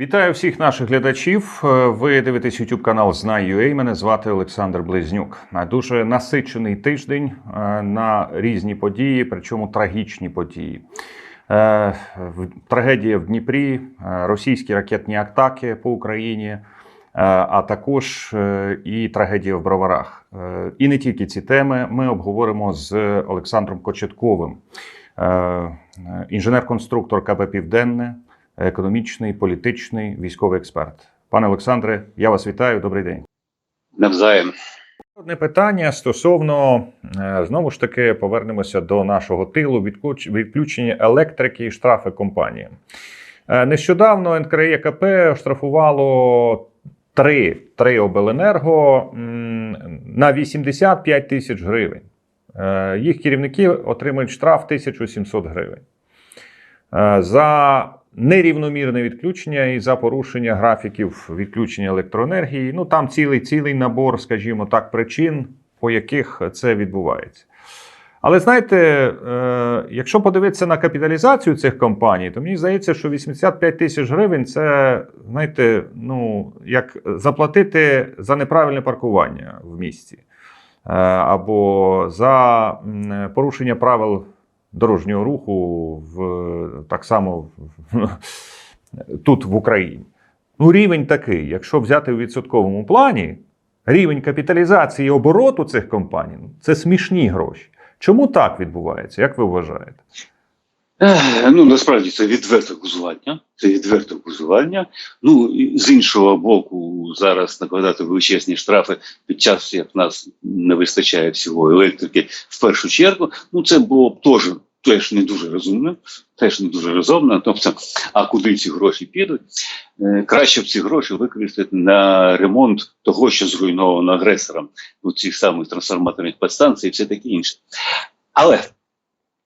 Вітаю всіх наших глядачів. Е, Ви дивитесь YouTube канал Знай.ua. Мене звати Олександр Близнюк. Дуже насичений тиждень е, на різні події, причому трагічні події. Е, Трагедія в Дніпрі, російські ракетні атаки по Україні, а також і трагедія в Броварах. І не тільки ці теми ми обговоримо з Олександром Кочетковим, інженер-конструктор КП Південне, економічний, політичний, військовий експерт. Пане Олександре, я вас вітаю. Добрий день. Навзаєм. Одне питання стосовно е, знову ж таки повернемося до нашого тилу відключення електрики і штрафи компаніям. Е, Нещодавно НКРЕКП штрафувало три, три обленерго на 85 тисяч гривень. Е, Їх керівники отримують штраф 1700 гривень. За нерівномірне відключення і за порушення графіків відключення електроенергії. Ну там цілий цілий набор, скажімо так, причин, по яких це відбувається. Але знаєте, е, якщо подивитися на капіталізацію цих компаній, то мені здається, що 85 тисяч гривень це, знаєте, ну, як заплатити за неправильне паркування в місті, Е, або за порушення правил дорожнього руху в так само тут в Україні. Ну, рівень такий, якщо взяти у відсотковому плані, рівень капіталізації і обороту цих компаній ну, це смішні гроші. Чому так відбувається? Як ви вважаєте? Ну насправді це відверте кузування. Це відверте кузування. Ну з іншого боку, зараз накладати величезні штрафи під час, як в нас не вистачає всього електрики, в першу чергу. Ну це було б теж. Теж не дуже розумно, теж не дуже розумно. Тобто, а куди ці гроші підуть? Е, краще б ці гроші використати на ремонт того, що зруйновано агресором у цих самих трансформаторних підстанцій і все таке інше. Але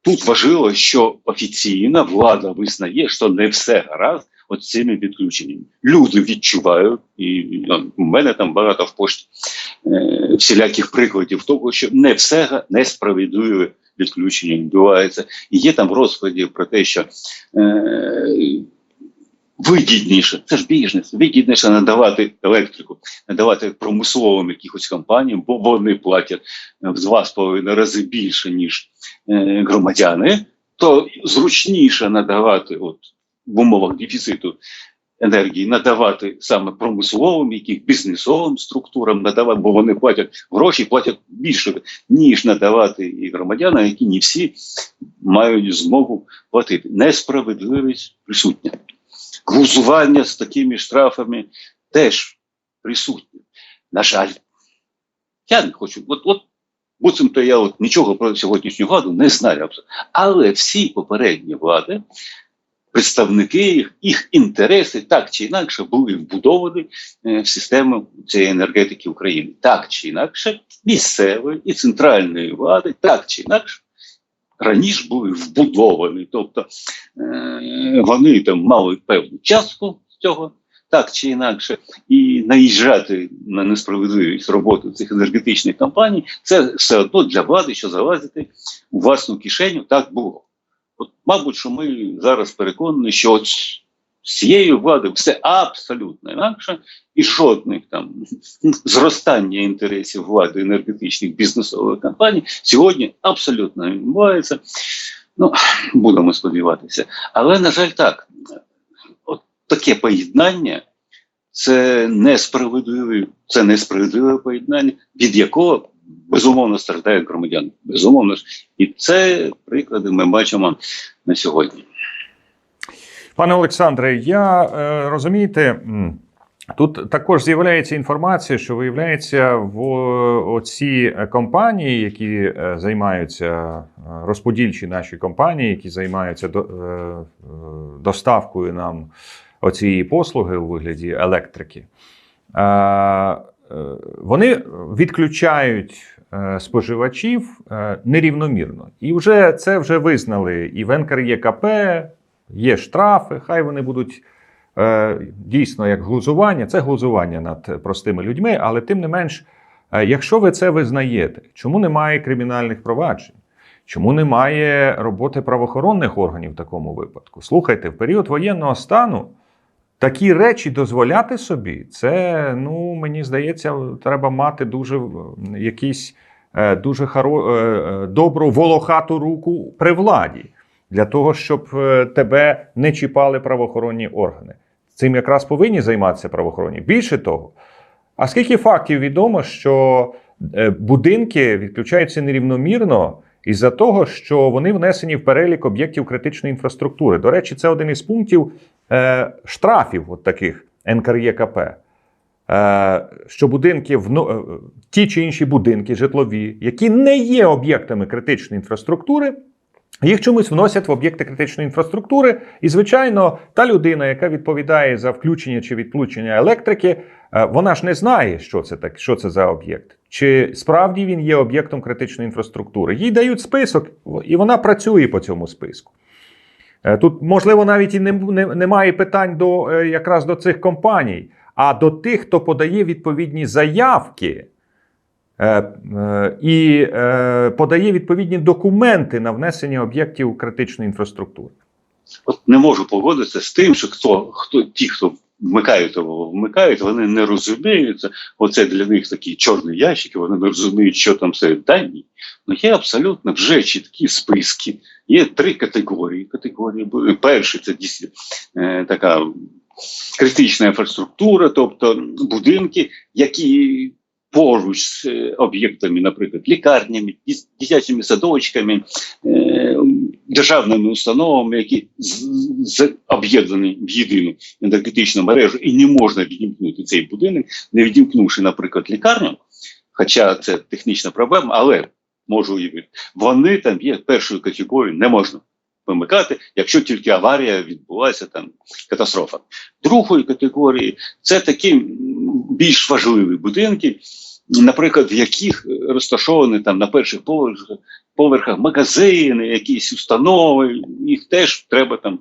Тут важливо, що офіційна влада визнає, що не все гаразд от цими відключеннями. Люди відчувають, і ну, у мене там багато в пошті е, всіляких прикладів того, що не все несправедливе відключення відбувається. І є там розклади про те, що е, вигідніше, це ж бізнес, вигідніше надавати електрику, надавати промисловим якихось компаніям, бо вони платять в два з половиною рази більше, ніж е, громадяни, то зручніше надавати от, в умовах дефіциту енергії, надавати саме промисловим, яких бізнесовим структурам надавати, бо вони платять гроші, платять більше, ніж надавати і громадянам, які не всі мають змогу платити. Несправедливість присутня. Глузування з такими штрафами теж присутнє. На жаль, я не хочу. От, от буцімто я от нічого про сьогоднішню владу не знаю. Але всі попередні влади, представники їх, їх інтереси так чи інакше були вбудовані е, в систему цієї енергетики України. Так чи інакше, місцевої і центральної влади, так чи інакше. Раніше були вбудовані, тобто е, вони там мали певну частку з цього, так чи інакше, і наїжджати на несправедливість роботи цих енергетичних компаній, це все одно для влади, що залазити у власну кишеню, так було. От, мабуть, що ми зараз переконані, що цією владою все абсолютно інакше, і жодних там зростання інтересів влади енергетичних бізнесових компаній сьогодні абсолютно не відбувається. Ну, будемо сподіватися. Але, на жаль, так, от таке поєднання це несправедливе, це несправедливе поєднання, від якого безумовно страждають громадяни. Безумовно ж. І це приклади ми бачимо на сьогодні. Пане Олександре, я е, розумієте, тут також з'являється інформація, що виявляється в оці компанії, які е, займаються е, розподільчі наші компанії, які займаються до, доставкою нам оцієї послуги у вигляді електрики. Вони відключають споживачів нерівномірно. І вже це вже визнали і в НКРЄКП, є штрафи, хай вони будуть е, дійсно як глузування. Це глузування над простими людьми, але тим не менш, е, якщо ви це визнаєте, чому немає кримінальних проваджень? Чому немає роботи правоохоронних органів в такому випадку? Слухайте, в період воєнного стану такі речі дозволяти собі, це, ну, мені здається, треба мати дуже е, якісь е, дуже хоро, е, добру волохату руку при владі для того, щоб е, тебе не чіпали правоохоронні органи. Цим якраз повинні займатися правоохоронні. Більше того, а скільки фактів відомо, що е, будинки відключаються нерівномірно із-за того, що вони внесені в перелік об'єктів критичної інфраструктури. До речі, це один із пунктів е, штрафів, от таких НКРЄКП. Е, що будинки вно- е, ті чи інші будинки житлові, які не є об'єктами критичної інфраструктури, їх чомусь вносять в об'єкти критичної інфраструктури. І, звичайно, та людина, яка відповідає за включення чи відключення електрики, е, вона ж не знає, що це так, що це за об'єкт. Чи справді він є об'єктом критичної інфраструктури? Їй дають список, і вона працює по цьому списку. Е, Тут, можливо, навіть і не, не, немає питань до е, якраз до цих компаній, а до тих, хто подає відповідні заявки і е, подає відповідні документи на внесення об'єктів критичної інфраструктури. От не можу погодитися з тим, що хто, хто ті, хто вмикають того, вмикають, вони не розуміють. Оце для них такі чорні ящики, вони не розуміють, що там серед дані. Ну є абсолютно вже чіткі списки. Є три категорії. Категорії перший це дійсно е, така критична інфраструктура, тобто будинки, які поруч з е, об'єктами, наприклад, лікарнями, дитячими садочками, е, державними установами, які об'єднані в єдину енергетичну мережу, і не можна відімкнути цей будинок, не відімкнувши, наприклад, лікарню, хоча це технічна проблема, але можу уявити, вони там є першою категорією, не можна вимикати, якщо тільки аварія відбулася, там катастрофа. Другої категорії це такі більш важливі будинки, наприклад, в яких розташовані там на перших поверхах, поверхах магазини, якісь установи, їх теж треба там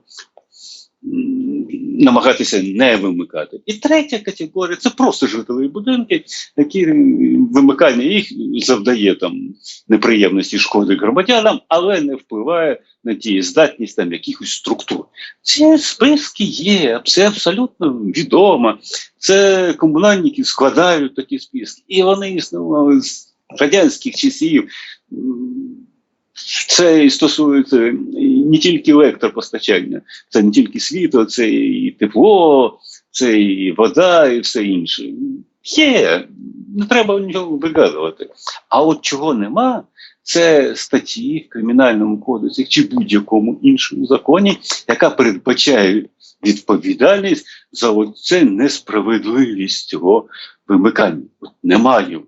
намагатися не вимикати. І третя категорія це просто житлові будинки, які вимикання їх завдає там неприємності шкоди громадянам, але не впливає на дієздатність там якихось структур. Ці списки є, це абсолютно відомо. Це комунальники складають такі списки, і вони існували з радянських часів. Це і стосується не тільки електропостачання, це не тільки світло, це і тепло, це і вода, і все інше. Є, не треба нічого вигадувати. А от чого нема, це статті в кримінальному кодексі чи будь-якому іншому законі, яка передбачає відповідальність за це несправедливість цього вимикання. От немає.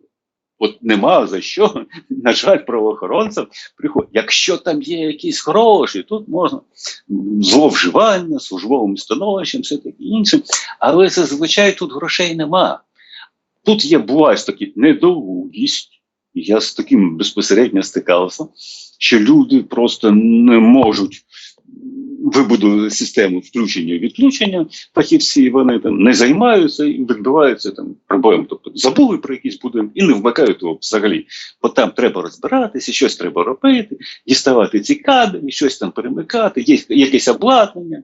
От нема за що, на жаль, правоохоронцям приходять. Якщо там є якісь гроші, тут можна зловживання, службовим становищем, все таке інше. Але зазвичай тут грошей нема. Тут є буває такі недолугість. Я з таким безпосередньо стикався, що люди просто не можуть вибудувати систему включення і відключення. Фахівці вони там не займаються і відбуваються там проблем. Тобто забули про якийсь будинок і не вмикають його взагалі. Бо там треба розбиратися, щось треба робити, діставати ці кабелі, щось там перемикати, є якесь обладнання,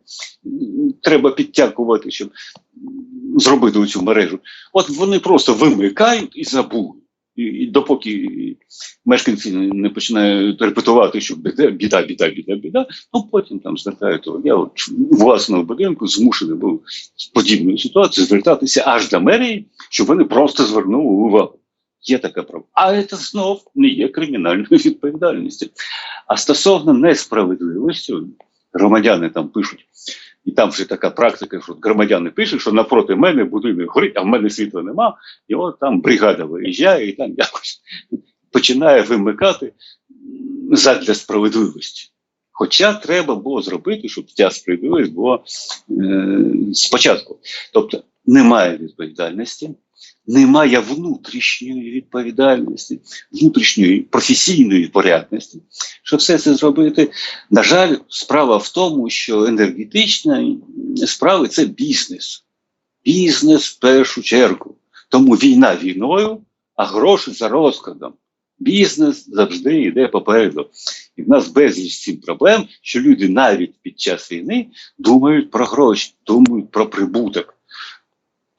треба підтягувати, щоб зробити цю мережу. От вони просто вимикають і забули. І, допоки мешканці не починають репетувати, що біда, біда, біда, біда, біда, ну потім там звертають увагу. Я от у власного будинку змушений був з подібною ситуацією звертатися аж до мерії, щоб вони просто звернули увагу. Є така проблема. А це знов не є кримінальною відповідальністю. А стосовно несправедливості, громадяни там пишуть, і там вже така практика, що громадяни пишуть, що напроти мене будинок горить, а в мене світла нема, і от там бригада виїжджає і там якось починає вимикати задля справедливості. Хоча треба було зробити, щоб ця справедливість була е, спочатку. Тобто немає відповідальності, немає внутрішньої відповідальності, внутрішньої професійної порядності, щоб все це зробити. На жаль, справа в тому, що енергетична справи це бізнес. Бізнес в першу чергу. Тому війна війною, а гроші за розкладом. Бізнес завжди йде попереду. І в нас безліч цим проблем, що люди навіть під час війни думають про гроші, думають про прибуток.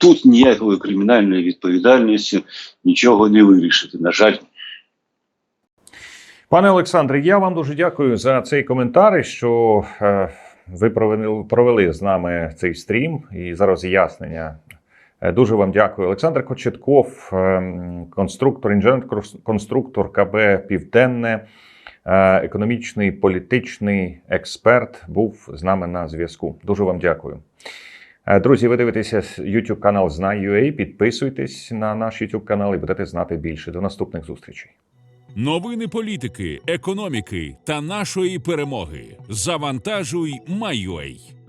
Тут ніякої кримінальної відповідальності нічого не вирішити. На жаль, Пане Олександре, я вам дуже дякую за цей коментар, що е, ви провели, провели з нами цей стрім і за роз'яснення. Е, Дуже вам дякую. Олександр Кочетков, е, конструктор, інженер-конструктор КБ Південне, економічний політичний експерт, був з нами на зв'язку. Дуже вам дякую. Е, Друзі, ви дивитеся YouTube канал Знай.ua, Підписуйтесь на наш YouTube канал і будете знати більше. До наступних зустрічей. Новини політики, економіки та нашої перемоги. Завантажуй Майой.